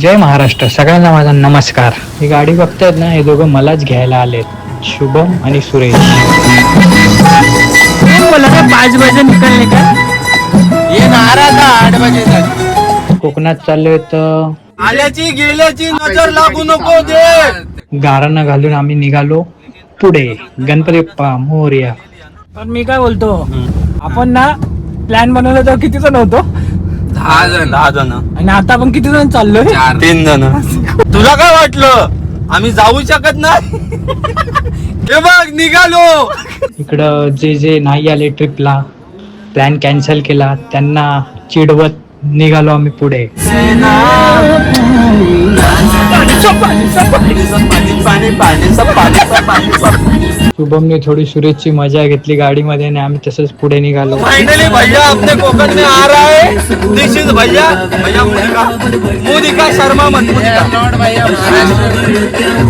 जय महाराष्ट्र सगळ्यांना माझा नमस्कार. ही गाडी बघतायत ना हे दोघं मलाच घ्यायला आलेत. शुभम आणि सुरेश. बोला पाच बजे निकलने का? ये नाराज आठ बजे तक कोकणात चाललोय तर आल्याची गेल्याची नजर लागू नको दे. गारांना घालून आम्ही निघालो पुढे गणपती बाप्पा मोर्या. पण मी काय बोलतो आपण ना प्लॅन बनवला तर किती जण होतो? दहा जण. दहा जण. आणि आता आपण किती जण चाललोय? तीन जण. तुला काय वाटलं? आम्ही जाऊ शकत नाही? हे बघ निघालो. इकडं जे जे नाही आले ट्रिपला प्लॅन कॅन्सल केला त्यांना चिडवत निघालो आम्ही पुढे. शुभमने थोडी सुरेशची मजा घेतली गाडीमध्ये आणि आम्ही तसंच पुढे निघालो. फाइनली भैया अपने कोकण में आ रहा है. दिस इज भैया भैया मोदिका. मोदिका शर्मा मत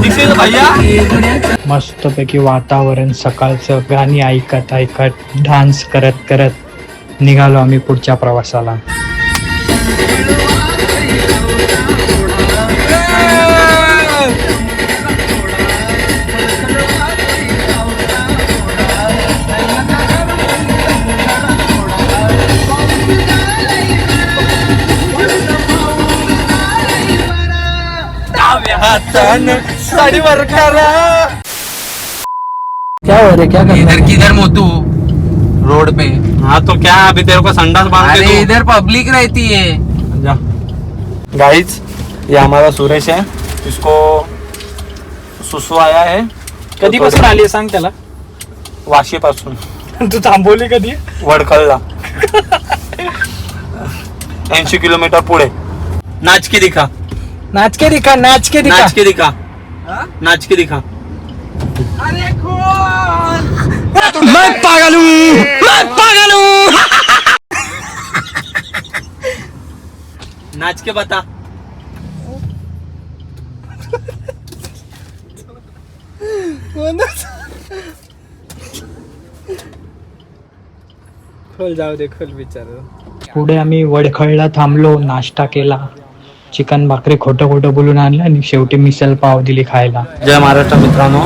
दिस इज भैया. मस्तपैकी वातावरण सकाळचं गाणी ऐकत ऐकत डान्स करत करत निघालो आम्ही पुढच्या प्रवासाला. हातानं साडीवर करा. क्या हो रे क्या इधर किधर मोतू रोड पे। हाँ तो क्या अभी तेरे को संडास बांध अरे के इधर पब्लिक रहती है। जा। गाइस ये हमारा सुरेश है। इसको सुसु आया है। कधीपासून आली सांग त्याला? वाशी पासून तू थांबवली कधी? वडखलला. ऐंशी किलोमीटर पुढे. नाच के दिखा। नाच के दिखा नाच के दिखा। नाच के दिखा। नाच के दिखा। मैं पागल हूँ मैं पागल हूँ। नाच के बता। खोल जाऊ दे खोल विचार। पुढे आम्ही वडखळला थांबलो नाश्ता केला. चिकन भाकरी खोटं खोटं बोलून आणलं आणि शेवटी मिसल पाव दिली खायला. जय महाराष्ट्र मित्रांनो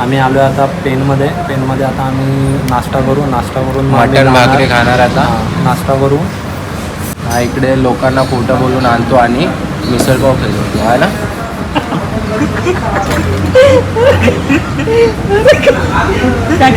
आम्ही आलो आता पेनमध्ये पेनमध्ये आता आम्ही नाश्ता करू. नाश्ता करून जाणार- भाकरी खाणार आता. नाश्ता करू. हा इकडे लोकांना खोटं बोलून आणतो आणि मिसळ पाव खायचो आहे ना क्या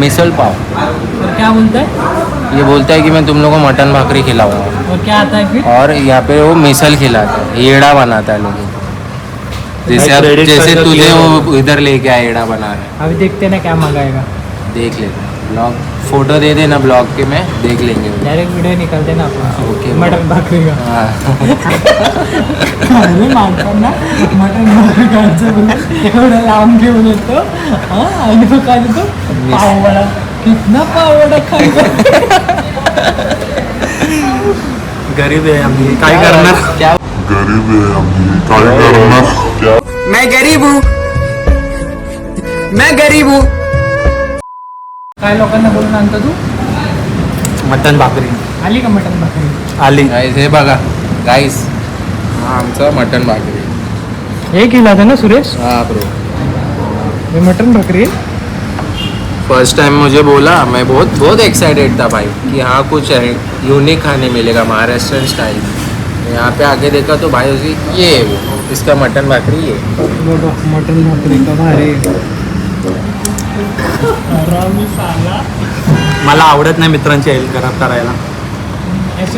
मिसल पाव। और क्या बोलता है? ये बोलता है कि मैं तुम लोग को मटन भाकरी खिलाऊँगा। और क्या आता है फिर? और यहाँ पे वो मिसल खिलाता है येड़ा बनाता है लोगों को। जैसे अब जैसे तुझे वो इधर लेके आया येड़ा बना रहा अभी देखते ना क्या मंगाएगा। देख लेते ब्लॉग फ़ोटो दे देना ब्लॉग के में देख लेंगे। डायरेक्ट व्हिडिओ निकालते ना आपण ओके मटन भाकरी का। हाँ। अरे माणसांना मटन भाकरी खायचं बोलून एवढं लांब घेऊन येतो हा आणि मग काय देतो कितना खायचा? गरीब आहे आम्ही. काय करणार? क्या गरीब है हम काय करणार? मैं गरीब हूँ। मैं गरीब हूँ। काय लोकांना बोलून आणतो तू? मटन भाकरी. आली का मटन भाकरी? आली. गाईस हे बघा. गाईस हा आमचा मटन भाकरी. हे केलं होतं ना सुरेश? हाँ ब्रो हे मटन भाकरी आहे? फर्स्ट टाइम मुझे बोला मैं बहुत बहुत एक्साइटेड था भाई कि हाँ कुछ है यूनिक खाने मिलेगा महाराष्ट्रन स्टाइल यहाँ पे आके देखा तो भाई उसकी ये है वो इसका मटन भाकरी ये। है। मटन भाकरी का भारी। मला आवडत नाही मित्रांची हेल्प करा करायला.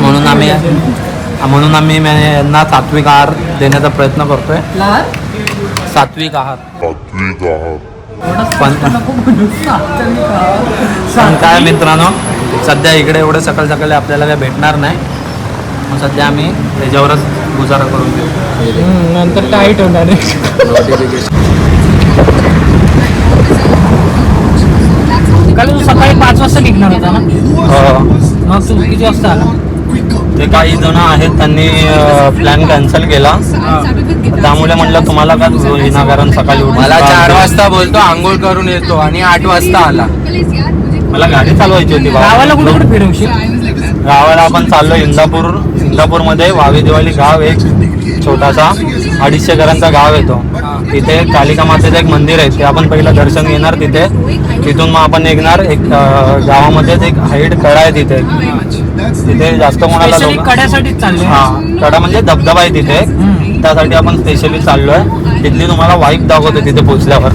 म्हणून आम्ही म्हणून आम्ही यांना सात्विक आहार देण्याचा प्रयत्न करतोय. सात्विक आहार. सात्विक आहार. पण काय मित्रांनो सध्या इकडे एवढं सकाळ सकाळी आपल्याला काय भेटणार नाही. मग सध्या आम्ही त्याच्यावरच गुजारा करून घेऊ. नंतर टाईट होणार. काल तू सकाळी पाच वाजता निघणार होता ना? अं, मग तू किती वाजता आला? ते काही जण आहेत त्यांनी प्लॅन कॅन्सल केला. त्यामुळे म्हणलं तुम्हाला का विनाकारण सकाळी उठून मला चार? वाजता बोलतो आंघोळ करून येतो आणि आठ वाजता आला. मला गाडी चालवायची होती. गावाला कुठे कुठे फिरवशील? गावाला आपण चाललो इंदापूर. इंदापूरमध्ये वावी दिवाळी गाव एक छोटासा अडीचशे घरांचा गाव येतो. तिथे कालिका मातेचं एक मंदिर आहे. ते आपण पहिलं दर्शन घेणार तिथे. तिथून मग आपण निघणार एक गावामध्येच एक हाईट कडा आहे तिथे. तिथे जास्त कोणाला Specially लोक कड्यासाठीच चालले. हा कडा म्हणजे धबधबा आहे तिथे. त्यासाठी आपण स्पेशली चाललोय. तिथली तुम्हाला वाईफ दाखवते तिथे पोहोचल्यावर.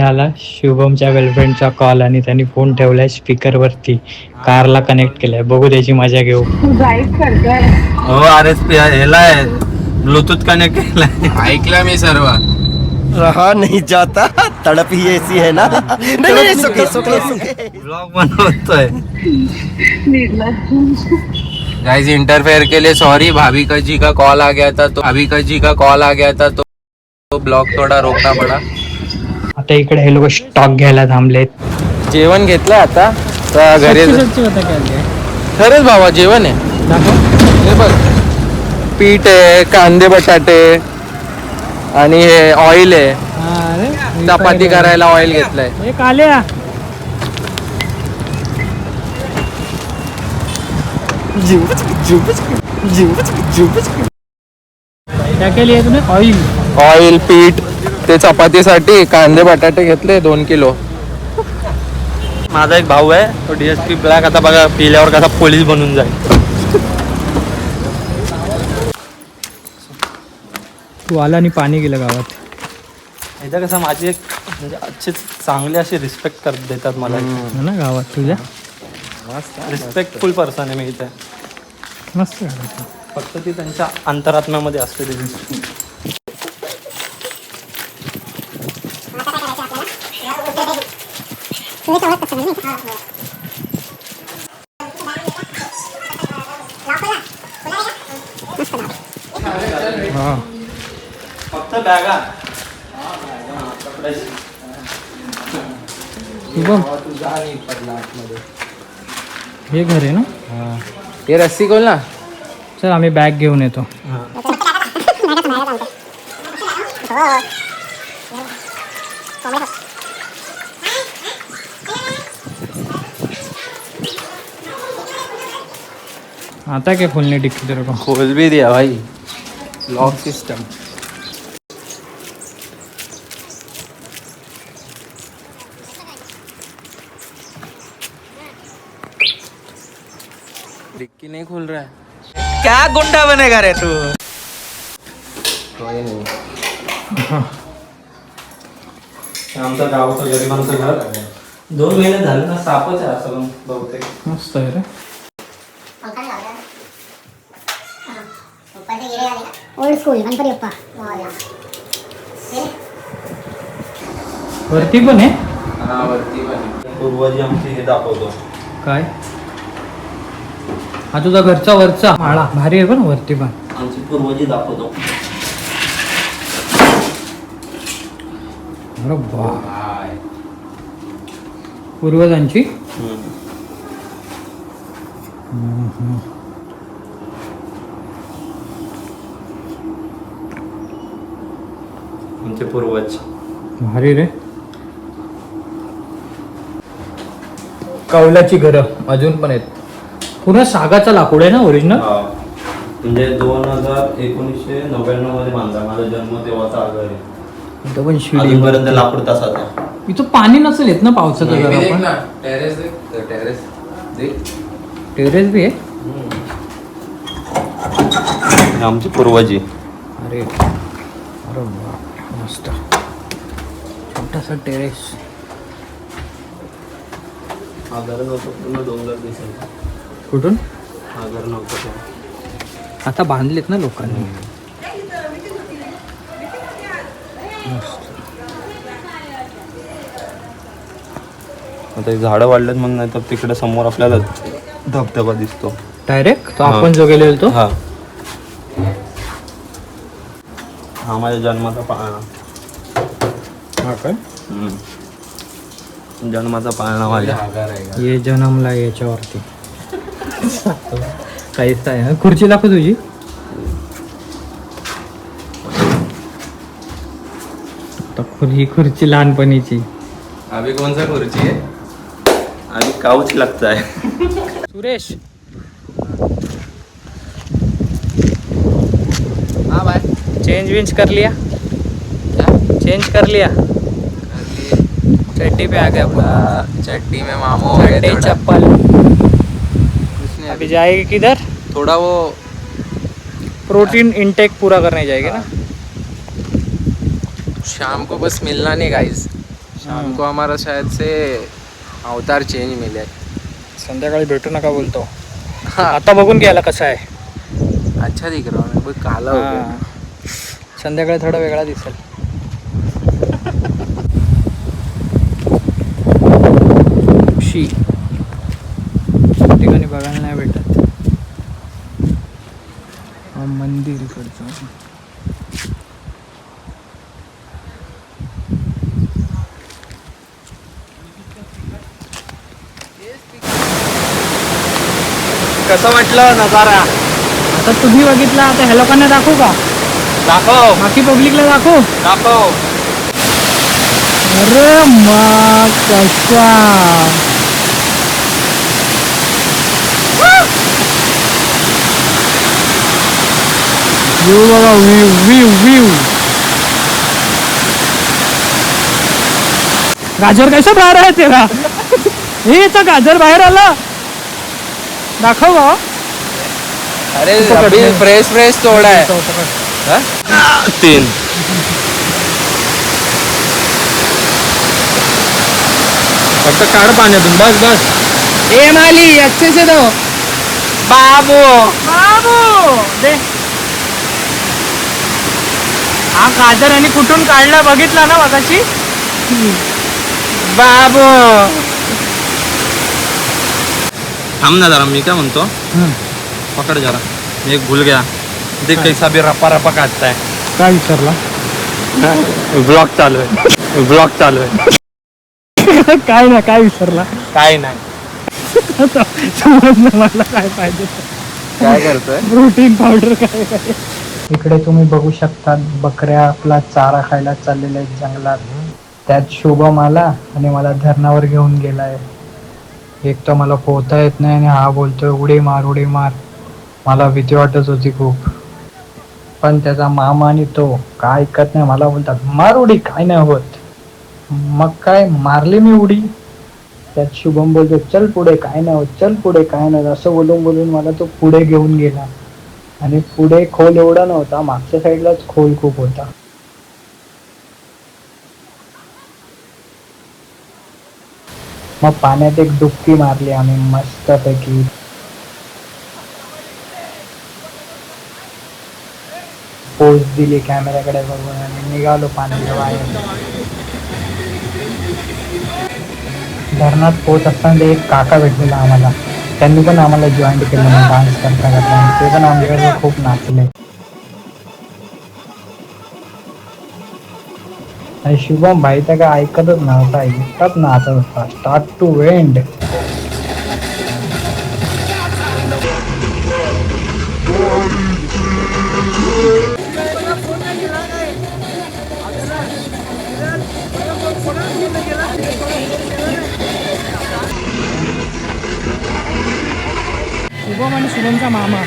आला. शुभमच्या गर्लफ्रेंडचा कॉल आणि त्यांनी फोन ठेवलाय स्पीकर वरती. कारला कनेक्ट केलाय. बघू त्याची मजा घेऊ. हो आर एस पी ह्याला आहे ब्लूटूथ कनेक्ट केलाय. ऐकलं मी सर्व. रहा नहीं जाता. तड़प ही ऐसी है ना. नहीं ब्लॉग बनवतोय. गाइस इंटरफेयर के लिए सॉरी भाविका जी का कॉल आ गया था तो भाविका जी का कॉल आ गया था तो तो ब्लॉग थोडा रोकना पड़ा। आता इकडे हे लोक स्टॉक घ्यायला थांबलेत. जेवण घेतलं आता. तर घरी सच्ची होता काय खरंच भावा जेवण आहे. हे बघ. पीठ आहे कांदे बटाटे आणि हे ऑइल आहे. चपाती करायला ऑइल घेतलंय. ऑइल पीठ. ते चपातीसाठी कांदे बटाटे घेतले दोन किलो. माझा एक भाऊ आहे तो डीएसपी ब्लॅक आता बघा पिल्यावर कसा पोलीस बनून जाईल. तू आला आणि पाणी गेलं गावात. इथं कसं माझी एक म्हणजे अच्छे चांगले असे रिस्पेक्ट कर देतात मला. हो ना गावात तुझ्या? रिस्पेक्टफुल पर्सन आहे मी इथे. मस्त गावात फक्त ती त्यांच्या अंतरात्म्यामध्ये असते हा फक्त बॅगा हे घर आहे ना? हे रस्सी खोल ना. चल आम्ही बॅग घेऊन येतो. आता क्या खोलने डिक्की तेरे को। खोल भी दिया भाई। लॉक सिस्टम डिक्की नहीं खुल रहा है। क्या गुंडा बनेगा रे तू? आमचं गावचं गरिबांचं घर दोन महिने झाले ना सापच आहे असं बहुतेक मस्त आहे रे। ओल्ड स्कूल गणपती बाप्पा वरती पण आहे? हा वरती पण पूर्वजी आमची हे दाखवतो. काय? हा तुझा घरचा वरचा. माळा. भारी आहे पण वरती पण. आमची पूर्वजी दाखवतो. पूर्वजांची? आमचे पूर्वज. भारी रे. कौलाची घरं अजून पण आहेत. पूर्ण सागाचा लाकूड आहे ना ओरिजिनल हा. म्हणजे दोन हजार एकोणीसशे नव्याण्णवमध्ये बांधला. माझा जन्म तेव्हाचा आगर आहे. इथं पण शिडी अजूनपर्यंत लाकूड तसाच आहे. इथं पाणी नसेल येत ना पावसाचं जरा पण टेरेस देख टेरेस देख. टेरेस बी आहे? हे आमची पूर्वजी. अरे. अरे वा. मस्त. छोटासा टेरेस हा घर नव्हतं पूर्ण डोंगर दिसायचा कुठून? हा घर नव्हतं. आता बांधलेत ना लोकांनी. आता हे झाडं वाढलेत म्हणून नाही तर तिकडे समोर आपल्याला धबधबा दिसतो. डायरेक्ट तो. आपण जो गेलेलो तो? हा. हा माझ्या जन्माचा पा हम्म. जन्माचा पाळणा माझ्या ये जन्मला याच्यावरती. काहीच आहे ना खुर्ची दाखव तुझी. आता खुर- ही खुर्ची लहानपणीची. अभी कौन सा खुर्ची है अभी काउच लगता है सुरेश. हाँ भाई चेंज वेंज कर लिया. चेंज कर लिया. चड्डी पे आ गया पूरा चट्टी में मामू हो चड्डी। चप्पल। अभी जाएगी किधर? थोड़ा वो प्रोटीन इनटेक पूरा करने जाएगी ना? शाम को बस मिलना नहीं गाइस शाम को हमारा शायद से अवतार चेंज मिले। संध्याकाळी भेटू नका बोलतो। हाँ। आता बघून घ्यायला कसं आहे। अच्छा दिख रहा हूँ वो काला हो गया। हा. संध्याकाळी थोडा वेगळा दिसेल शी ठिकाणी बघायला नाही भेटत हा मंदिर इकडचं. कसं वाटलं नजारा? आता तुम्ही बघितला आता ह्या लोकांना दाखवू का? दाखव. बाकी पब्लिकला दाखवू? दाखव. अरे मा कसा व्ह्यू बघा व्ह्यू व्ह्यू व्ह्यू गाजर कसं बाहेर आहे तेरा? हे याचा गाजर बाहेर आला. दाखव बा अरे अभी फ्रेश फ्रेश तोड़ा है. तीन. फक्त काढ पाण्यातून बस बस. ए माली अच्छे से दो. बाबू. बाबू दे हा गाजर आणि कुठून काढला? बघितला ना मगाशी? बाबू. थांब ना जरा मी काय म्हणतो? पकड जरा. मी एक भूल गया. देख कैसा भी रप्पा रप्पा काटताय काय विचारला? ब्लॉग चालू आहे. ब्लॉग चालू आहे. काय ना काय विचारला? काय नाही. समजलं मला काय पाहिजे. काय करतोय? प्रोटीन पावडर काय काय इकडे तुम्ही बघू शकता बकऱ्या आपला चारा खायला चाललेल्या आहेत जंगलात. त्यात शुभम आला आणि मला धरणावर घेऊन गेलाय. एक तर मला पोहता येत नाही आणि हा बोलतोय उडी मार उडी मार. मला भीती वाटत होती खूप. पण त्याचा मामा आणि तो काय ऐकत नाही मला बोलतात मार उडी काय नाही होत. मग काय मारली मी उडी? त्यात शुभम बोलतो चल पुढे काय नाही होत चल पुढे काय नाही असं बोलून बोलून मला तो पुढे घेऊन गेला. आणि पुढे खोल एवढा नव्हता मागच्या साईडलाच खोल खूप होता. मग पाण्यात एक डुबकी मारली आम्ही मस्तपैकी. पोच दिली कॅमेऱ्याकडे बघून आणि निघालो पाण्याच्या बाहेर. धरणात पोच असताना एक काका भेटलेला आम्हाला. त्यांनी पण आम्हाला जॉईन केलं डान्स करता करता आणि ते पण आमच्याकडे खूप नाचले आणि शुभम भाई तर काय ऐकतच नव्हता इतकाच नाचत होता स्टार्ट टू एंड शुभम मामा.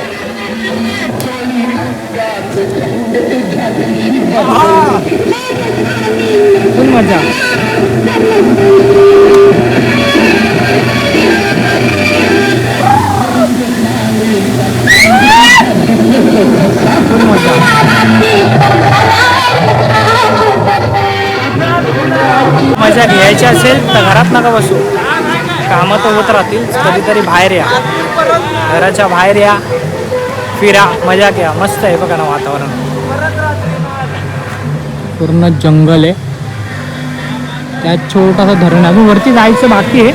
फुल मजा. फुल मजा. मजा घ्यायची असेल तर घरात नका बसू. कामं तर होत राहतील कधीतरी बाहेर या. घराच्या बाहेर या फिरा मजा घ्या. मस्त आहे बघा ना वातावरण. पूर्ण जंगल आहे. त्यात छोटासा धरण अजून वरती जायचं बाकी आहे.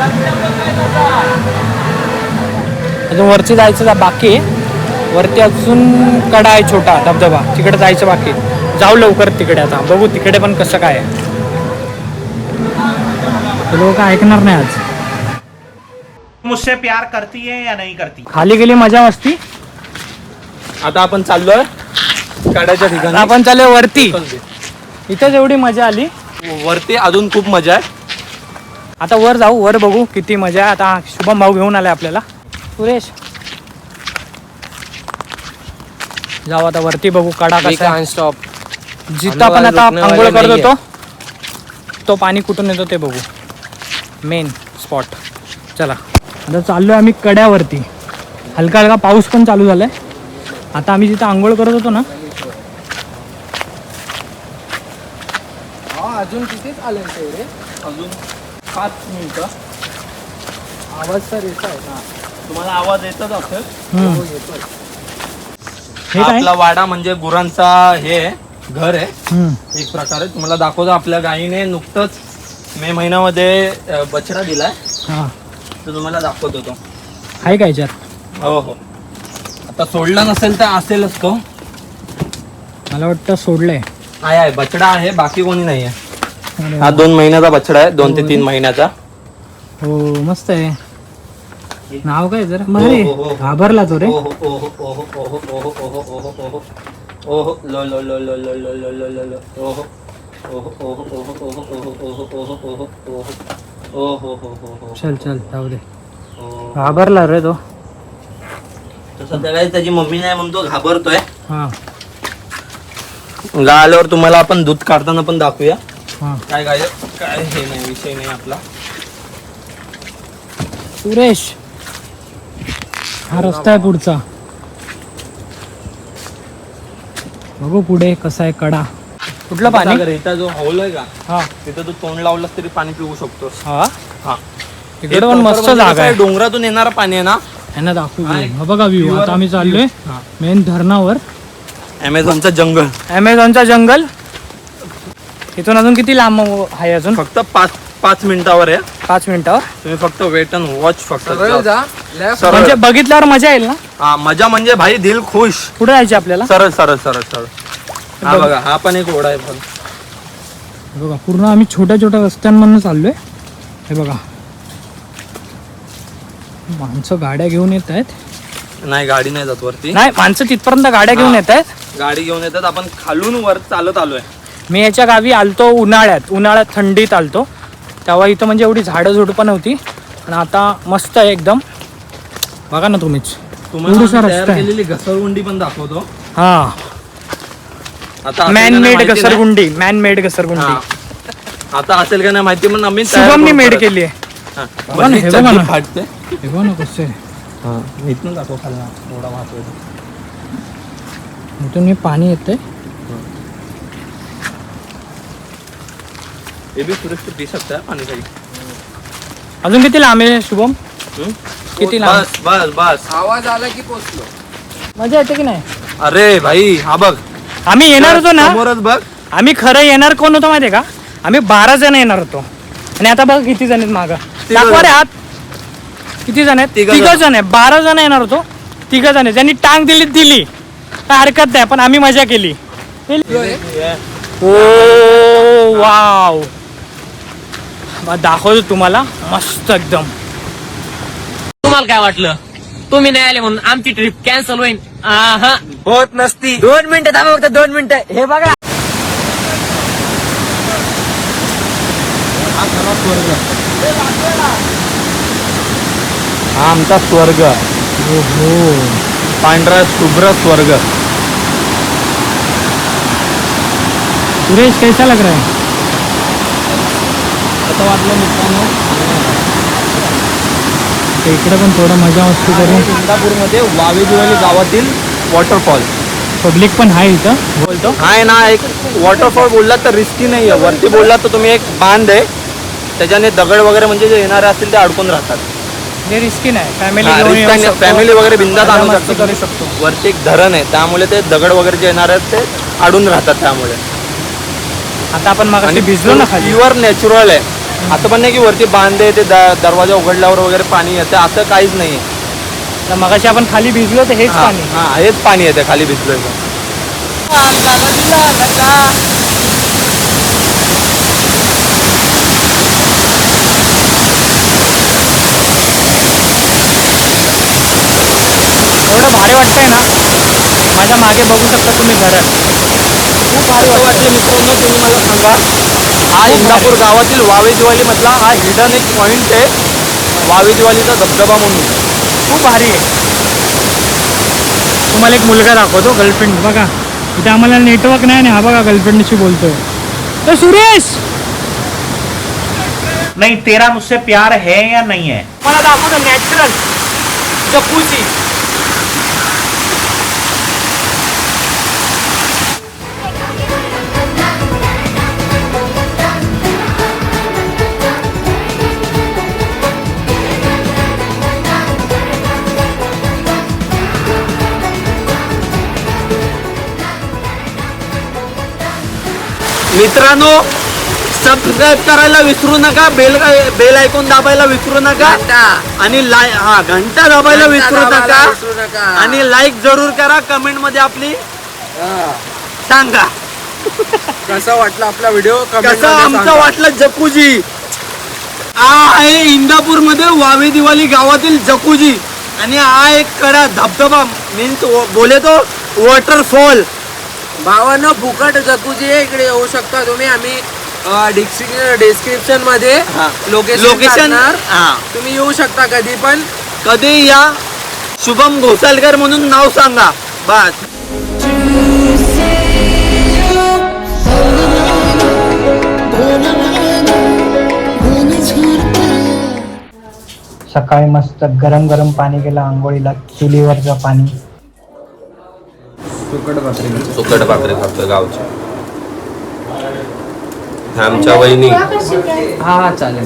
अजून वरती जायचं बाकी आहे. वरती अजून कडा आहे छोटा धबधबा. तिकडे जायचं बाकी. जाऊ लवकर तिकडे आता. बघू तिकडे पण कसं काय आहे. लोक ऐकणार नाही आज. मुझसे प्यार करती है या नहीं करती? खाली गेली मजा मस्ती? आता आपण चाललोय कड्याच्या ठिकाणी. आपण चालू वरती इथेच एवढी मजा आली. वरती अजून खूप मजा आहे. आता वर जाऊ वर बघू किती मजा आहे. आता शुभम भाऊ घेऊन आलाय आपल्याला. सुरेश. जाऊ आता वरती बघू कडा कसा आहे. स्टॉप जिथं आपण आता आंघोळ करत होतो तो पाणी कुठून येतो ते बघू. मेन स्पॉट चला. आता चाललोय आम्ही कड्यावरती. हलका हलका पाऊस पण चालू झालाय. आता आम्ही जिथं आंघोळ करत होतो ना अजून तिथेच आले अजून पाच मिनिटं. आवाज तर येत आहे ना तुम्हाला आवाज येतच असेल. हे आपला वाडा म्हणजे गुरांचा हे आहे, घर आहे. एक प्रकारे तुम्हाला दाखवतो आपल्या गायीने नुकतंच मे महिन्यामध्ये अ, बछडा दिलाय. तो तुम्हाला दाखवतो तो आहे काय याच्यात हो हो आता सोडला नसेल तर असेलच तो मला वाटतं सोडलंय आहे आहे बछडा आहे बाकी कोणी नाही आहे हा दोन महिन्याचा बछडा आहे दोन ते तीन महिन्याचा हो मस्त आहे नाव काय जरा हो, हो, हो. घाबरला तो रे ओहो ओहो ओहो ओहो ओहो ओहो ओहो ओहो ओहो लो लो लो लो लो लो लो लो लो लो ओहो ओहो ओहो ओहो ओहो ओहो ओहो ओहो ओहो ओहो ओहो हो हो हो चल चल जाऊ दे. हो. घाबरला रे तो. तर सध्या काही त्याची मम्मी नाही म्हणून तो घाबरतोय. हा. आल्यावर तुम्हाला आपण दूध काढताना पण दाखवूया. हा. काय काय काय हे नाही विषय नाही आपला. सुरेश हा रस्ता आहे पुढचा. बघू पुढे कसा आहे कडा. कुठलं पाणी? सागर, इथं जो हौल आहे का हा. तिथं तू तोंड लावलंस तरी पाणी पिऊ शकतोस. हा? हा. इकडे पण मस्त जागा आहे. डोंगरातून येणारं पाणी आहे ना? यांना दाखवू हा, बघा व्ह्यू आता आम्ही चाललोय हा. मेन धरणावर. अमेझॉनचं जंगल अमेझॉनचा जंगल इथून अजून किती लांब आहे अजून? फक्त पाच पाच मिनिटावर आहे. पाच मिनिटावर. तुम्ही फक्त वेट अँड वॉच फक्त. जा. म्हणजे बघितल्यावर मजा येईल ना? हा मजा म्हणजे भाई दिल खुश. कुठे जायचे आपल्याला? सरळ सरळ सरळ सरळ. हा बघा. हा पण एक ओढा आहे पण हे बघा पूर्ण आम्ही छोट्या छोट्या रस्त्यांमधून चाललोय. हे बघा. माणसं गाड्या घेऊन येत आहेत. नाही गाडी नाही जात वरती. नाही माणसं तिथपर्यंत गाड्या घेऊन येत आहेत. गाडी घेऊन येतात. आपण खालून वर चालत आलोय. मी याच्या गावी आलतो उन्हाळ्यात. उन्हाळ्यात थंडीत आलतो. तेव्हा इथं म्हणजे एवढी झाडं झुडपं नव्हती. आणि आता मस्त आहे एकदम. बघा ना तुम्हीच. तुम्हाला आम्ही तयार रस्ता आहे. केलेली घसरगुंडी पण दाखवतो. हा. आता असेल मॅन का नाही मेड माहिती नाही. घसरगुंडी मॅन मेड घसरगुंडी. आता असेल का नाही माहिती पण आम्ही तयार शुभमनी करू मेड परत. केली आहे. हा. बघा ना, हे चड्डी बघा ना. फाटते. हे बघा ना कसं आहे. हा इथून दाखव मी पाणी येतंय. हे. बी सुरक्षित पी है अजून किती लांब आहे शुभम? हम्म? किती लांब? बस बस बस. आवाज आला की पोचलो. मजा येते की नाही? अरे भाई हा बघ. आम्ही येणार होतो ना? समोरच बघ. आम्ही खरं येणार कोण होतो माहितीये का? आम्ही बारा जण येणार होतो. आणि आता बघा किती जण आहेत मागं. दाखवा रे हात. किती जण आहेत? तिघं तिघ जण. जण आहे बारा जण येणार होतो. तिघ जण आहे ज्यांनी टांग दिली दिली. काय हरकत नाही पण आम्ही मजा केली. Oh wow. मग दाखवतो तुम्हाला. मस्त एकदम. तुम्हाला काय वाटलं? तुम्ही नाही आले म्हणून आमची ट्रिप कॅन्सल होईल. होत नसती. दोन मिनिटं थांबा फक्त दोन मिनिटं. हे बघा. हा आमचा स्वर्ग. हो पांढरा शुभ्र स्वर्ग. सुरेश कैसा लग रहा है? असं वाटलं मित्रांनो. तर इकडे पण थोडं मजा मस्ती करू. इंदापूरमध्ये वावे दिवाळी गावातील वॉटरफॉल पब्लिक पण आहे इथं. बोलतो? आहे ना एक वॉटरफॉल बोलला तर रिस्की नाही आहे वरती बोलला तर तुम्ही एक बांध आहे. त्याच्याने दगड वगैरे म्हणजे जे येणारे असतील ते अडकून राहतात. हे रिस्की नाही. फॅमिली फॅमिली वगैरे बिंदात आणू मस्ती शकतो. करू शकतो. वरती एक धरण आहे. त्यामुळे ते दगड वगैरे जे येणार आहेत ते अडून राहतात त्यामुळे. आता आपण मग भिजलो ना खाली. प्युअर नॅचरल आहे. असं पण नाही की वरती बांधे ते द- दरवाजा उघडल्यावर वगैरे पाणी येतं असं काहीच नाही. आहे तर आपण खाली भिजलो तर हेच पाणी. हां हेच पाणी येते खाली भिजलो एवढं भारी वाटतंय ना? माझ्या मागे बघू शकता तुम्ही घरात खूप भारी वाटलं मित्रांनो तुम्ही मला सांगा हा इंदापूर गावातील वावे दिवाळी मधला हा हिडन एक पॉइंट आहे. वावे दिवाळीचा धबधबा म्हणून. खूप भारी आहे. तुम्हाला एक मुलगा दाखवतो गर्लफ्रेंड बघा इथे आम्हाला नेटवर्क नाही आणि हा बघा गर्लफ्रेंडशी बोलतोय. तर सुरेश! नहीं तेरा मुझसे प्यार है या नहीं है? मला दाखवतो नॅचरल जकूची मित्रांनो सबस्क्राईब करायला विसरू नका बेल बेल ऐकून दाबायला विसरू नका आणि लाय हा घंटा दाबायला विसरू नका आणि लाईक जरूर करा कमेंटमध्ये आपली सांगा. कसा वाटला आपला व्हिडिओ कसा आमचा वाटला जकूजी हा आहे इंदापूरमध्ये वावे दिवाळी गावातील जकूजी आणि हा एक कडा धबधबा मीन्स बोले तो वॉटरफॉल भावानं फुकट जकूजी इकडे येऊ शकता तुम्ही. आम्ही डिस्क्रिप्शनमध्ये लोकेशन लोकेशन हा. तुम्ही येऊ शकता कधी पण. कधी या? शुभम घोसालकर म्हणून नाव सांगा. बस. सकाळी मस्त गरम गरम पाणी गेलं आंघोळीला चुलीवरचं पाणी. सुकट भाकरी खातो. गावची. आमच्या वहिनी. हा हा चालेल.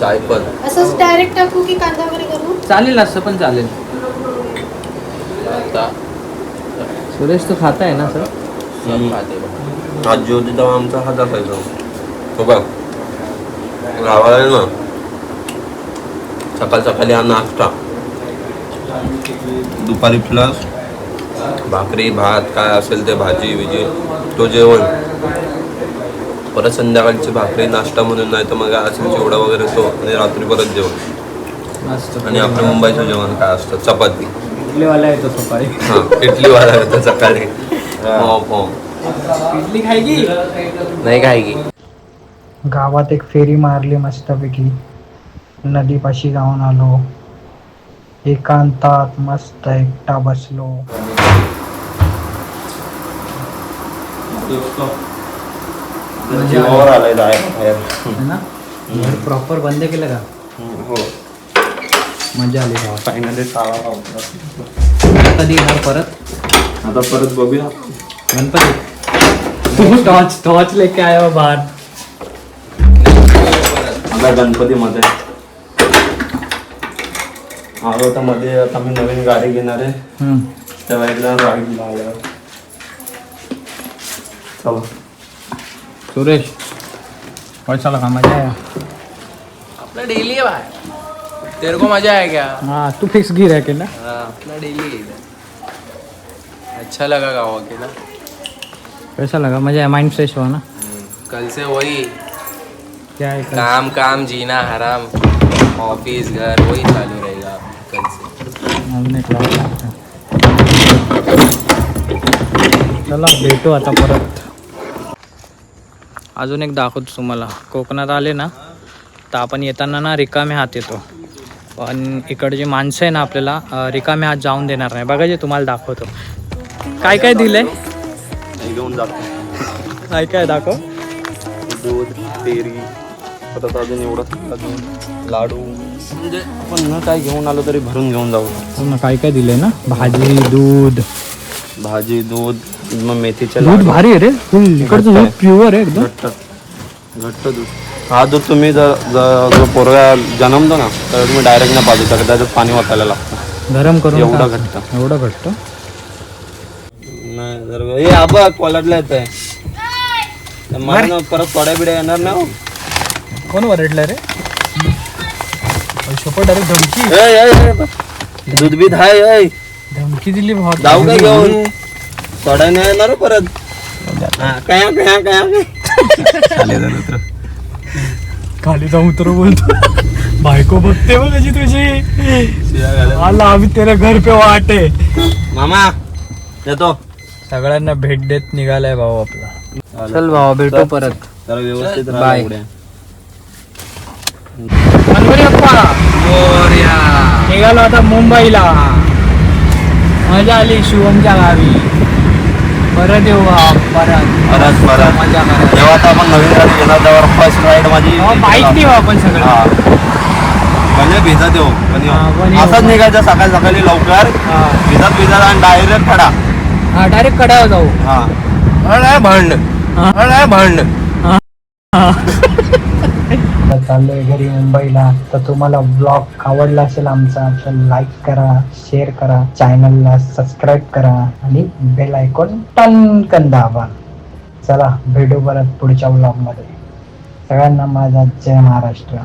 चाय पण. असंच डायरेक्ट टाकू की कांदा वगैरे करू चालेल असं पण चालेल. आता सुरेश तो खाता आहे ना सर. आज ज्योती तेव्हा आमचा हात असायचा. हो बघ. गावाला ना. सकाळ सकाळी हा नाश्ता. दुपारी प्लस भाकरी भात काय असेल ते भाजी विजी तो जेवण. परत संध्याकाळची भाकरी नाश्ता म्हणून नाही तर मग असेल चिवडा वगैरे तो आणि रात्री परत जेवण. आणि आपलं मुंबईचं जेवण काय असतं? चपाती. इडलीवाला येतो सकाळी. हा इडली वाला येतं सकाळी. हो. हो इडली खायगी? नाही काय की गावात एक फेरी मारली मस्तपैकी. नदीपाशी जाऊन आलो. एकांतात मस्त एकटा बसलो. जीवावर आलाय बाहेर. ना? प्रॉपर बंद केलं का? हो. मजा आली गावात फायनली शाळा कधी येणार परत. आता परत बघूया. गणपती. तू टॉर्च टॉर्च लेके आया बाहर. आता गणपतीमध्ये. आलो तर मध्ये आता मी नवीन गाडी घेणार आहे हम्म. तेव्हा एकदा राईडला आल्यावर चला। सुरेश पैसा लगा मज़ा आया? अपना डेली है भाई। तेरे को मज़ा आया क्या? हाँ तू फिक्स गिर है ना। हाँ अपना डेली है अच्छा लगा गाँव के ना। कैसा लगा मज़ा आया माइंड फ्रेश हुआ ना। कल से वही। क्या है कल? काम काम जीना हराम। ऑफ़िस घर वही चालू रहेगा अजून एक. चला भेटू आता परत. अजून एक दाखवतो तुम्हाला. कोकणात आले ना तर आपण येताना ना रिकामे हात येतो. पण इकडची माणसं आहे ना आपल्याला रिकामे हात जाऊन देणार नाही. बघा जे तुम्हाला दाखवतो. काय काय दिलंय? हे घेऊन जातो काय काय दाखव? दूध तेरी परत अजून एवढं अजून लाडू. म्हणजे आपण न काय घेऊन आलो तरी भरून घेऊन जाऊ. पूर्ण काय काय दिलंय ना? भाजी दूध. भाजी दूध मग मेथीचे दूध लाडू. भारी आहे रे. फुल इकडचं दूध प्युअर आहे एकदम. घट्ट घट्ट दूध. हा दूध तुम्ही जर जर- जो पोरगा जन्मतो ना तर तुम्ही डायरेक्ट नाही पाजू शकता. त्याच्यात पाणी वाचायला लागतं. गरम करून एवढं टाक. घट्ट. एवढं घट्ट. नाही जर हे आबा कॉलरला येत आहे मला ना परत थोड्या बिड्या येणार ना हो. कोण वरडलं रे? डायरेक्ट धमकी. ए, ए, ए, दूध बीत हाय ऐ. धमकी दिली भावा. जाऊ घेऊन? थोड्या नाही येणार हो परत. हा, कया कया कया खाली जाऊन तर बोलतो. बायको बघते बघ कशी तुझी. आला आम्ही तेरे घर पे वाटे. मामा येतो. सगळ्यांना भेट देत निघालाय भाऊ आपला. चल भाऊ भेटू परत. जरा व्यवस्थित राहा बाय. पुढे. गणपती बाप्पा निघालो आता मुंबईला. मजा आली शिवमच्या गावी. परत येऊ बा, परत. परत परत. मजा करा जेव्हा आता आपण नवीन गाडी घेणार त्यावर फर्स्ट राईड माझी बाईक देऊ आपण सगळं. हा. म्हणजे भिजत येऊ. पण हा, पण येऊ. येऊ. असंच निघायचं सकाळी सकाळी लवकर. हा. भिजत भिजत आणि डायरेक्ट खडा. हा डायरेक्ट कड्यावर जाऊ. हा. अरे भांड. अरे भांड. चाललोय घरी मुंबईला. तर तुम्हाला ब्लॉग आवडला असेल आमचा तर लाईक करा शेअर करा चॅनलला सबस्क्राईब करा आणि बेल आयकॉन टनकन दाबा. चला भेटू परत पुढच्या ब्लॉगमध्ये. सगळ्यांना माझा जय महाराष्ट्र.